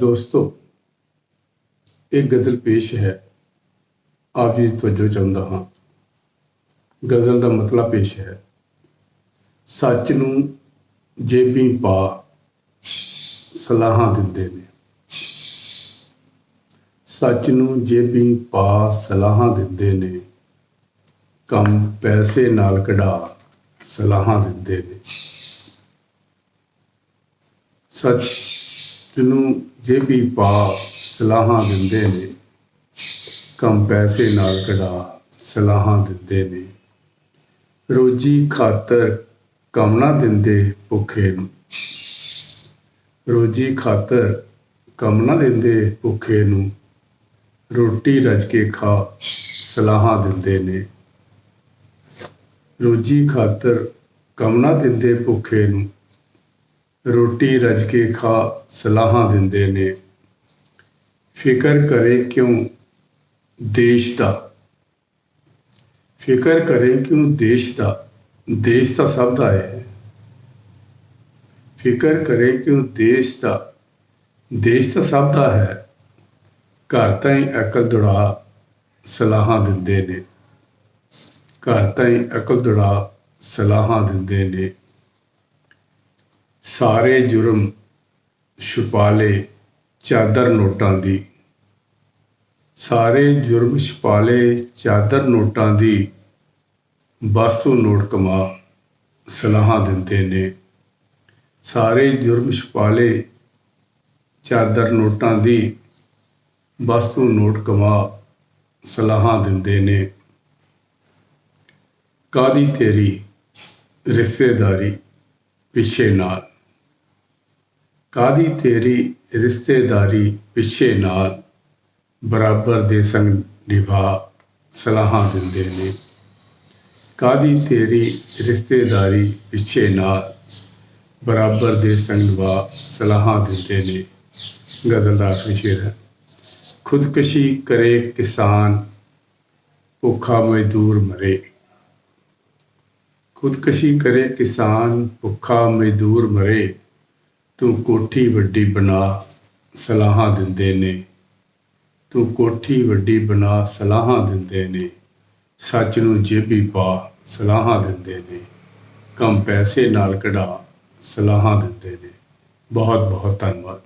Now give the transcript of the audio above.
ਦੋਸਤੋ ਇਹ ਗਜ਼ਲ ਪੇਸ਼ ਹੈ। ਆਪ ਜੀ ਦੀ ਤਵੱਜੋ ਚਾਹੁੰਦਾ ਹਾਂ। ਗਜ਼ਲ ਦਾ ਮਤਲਬ ਪੇਸ਼ ਹੈ, ਸੱਚ ਨੂੰ ਜੇਬੀ ਪਾ, ਸਲਾਹਾਂ ਦਿੰਦੇ ਨੇ। ਸੱਚ ਨੂੰ ਜੇਬੀ ਪਾ, ਸਲਾਹਾਂ ਦਿੰਦੇ ਨੇ। ਕੰਮ ਪੈਸੇ ਨਾਲ ਕਢਾ, ਸਲਾਹਾਂ ਦਿੰਦੇ ਨੇ। ਸੱਚ ਜੇ ਵੀ ਪਾ ਸਲਾਹਾਂ ਦਿੰਦੇ ਨੇ, ਕੰਮ ਪੈਸੇ ਨਾਲ ਕਢਾ ਸਲਾਹਾਂ ਦਿੰਦੇ ਨੇ। ਰੋਜੀ ਖਾਤਰ ਕੰਮ ਦਿੰਦੇ ਭੁੱਖੇ ਨੂੰ। ਰੋਜੀ ਖਾਤਰ ਕੰਮ ਨਾ ਦਿੰਦੇ ਭੁੱਖੇ ਨੂੰ। ਰੋਟੀ ਰਜ ਕੇ ਖਾ ਸਲਾਹਾਂ ਦਿੰਦੇ ਨੇ। ਰੋਜੀ ਖਾਤਰ ਕੰਮ ਨਾ ਦਿੰਦੇ ਭੁੱਖੇ ਨੂੰ। ਰੋਟੀ ਰੱਜ ਕੇ ਖਾ ਸਲਾਹਾਂ ਦਿੰਦੇ ਨੇ। ਫਿਕਰ ਕਰੇ ਕਿਉਂ ਦੇਸ਼ ਦਾ? ਫਿਕਰ ਕਰੇ ਕਿਉਂ ਦੇਸ਼ ਦਾ? ਦੇਸ਼ ਤਾਂ ਸਭ ਦਾ ਹੈ। ਫਿਕਰ ਕਰੇ ਕਿਉਂ ਦੇਸ਼ ਦਾ? ਦੇਸ਼ ਤਾਂ ਸਭ ਦਾ ਹੈ। ਘਰ ਤਾਈਂ ਅਕਲ ਦੁੜਾ ਸਲਾਹਾਂ ਦਿੰਦੇ ਨੇ। ਘਰ ਤਾਈਂ ਅਕਲ ਦੁੜਾ ਸਲਾਹਾਂ ਦਿੰਦੇ ਨੇ। ਸਾਰੇ ਜੁਰਮ ਛੁਪਾ ਲੇ ਚਾਦਰ ਨੋਟਾਂ ਦੀ। ਸਾਰੇ ਜੁਰਮ ਛੁਪਾ ਲੇ ਚਾਦਰ ਨੋਟਾਂ ਦੀ ਵਸਤੂ ਨੋਟ ਕਮਾ ਸਲਾਹਾਂ ਦਿੰਦੇ ਨੇ। ਸਾਰੇ ਜੁਰਮ ਛੁਪਾ ਲੇ ਚਾਦਰ ਨੋਟਾਂ ਦੀ ਵਸਤੂ ਨੋਟ ਕਮਾ ਸਲਾਹਾਂ ਦਿੰਦੇ ਨੇ। ਕਾਦੀ ਤੇਰੀ ਰਿਸ਼ਤੇਦਾਰੀ ਪਿੱਛੇ ਨਾਲ? ਕਾਦੀ ਤੇਰੀ ਰਿਸ਼ਤੇਦਾਰੀ ਪਿੱਛੇ ਨਾਲ ਬਰਾਬਰ ਦੇ ਸੰਗ ਨਿਭਾ ਸਲਾਹਾਂ ਦਿੰਦੇ ਨੇ? ਕਾਦੀ ਤੇਰੀ ਰਿਸ਼ਤੇਦਾਰੀ ਪਿੱਛੇ ਨਾਲ ਬਰਾਬਰ ਦੇ ਸੰਗ ਨਿਭਾ ਸਲਾਹਾਂ ਦਿੰਦੇ ਨੇ? ਗਜ਼ਲ ਦਾ ਆਖਰੀ ਸ਼ੇਰ ਹੈ। ਖੁਦਕਸ਼ੀ ਕਰੇ ਕਿਸਾਨ, ਭੁੱਖਾ ਮਜ਼ਦੂਰ ਮਰੇ। ਖੁਦਕਸ਼ੀ ਕਰੇ ਕਿਸਾਨ, ਭੁੱਖਾ ਮਜ਼ਦੂਰ ਮਰੇ। ਤੂੰ ਕੋਠੀ ਵੱਡੀ ਬਣਾ, ਸਲਾਹਾਂ ਦਿੰਦੇ ਨੇ। ਤੂੰ ਕੋਠੀ ਵੱਡੀ ਬਣਾ, ਸਲਾਹਾਂ ਦਿੰਦੇ ਨੇ। ਸੱਚ ਨੂੰ ਜੇਬੀ ਪਾ, ਸਲਾਹਾਂ ਦਿੰਦੇ ਨੇ। ਕੰਮ ਪੈਸੇ ਨਾਲ ਕਢਾ, ਸਲਾਹਾਂ ਦਿੰਦੇ ਨੇ। ਬਹੁਤ ਬਹੁਤ ਧੰਨਵਾਦ।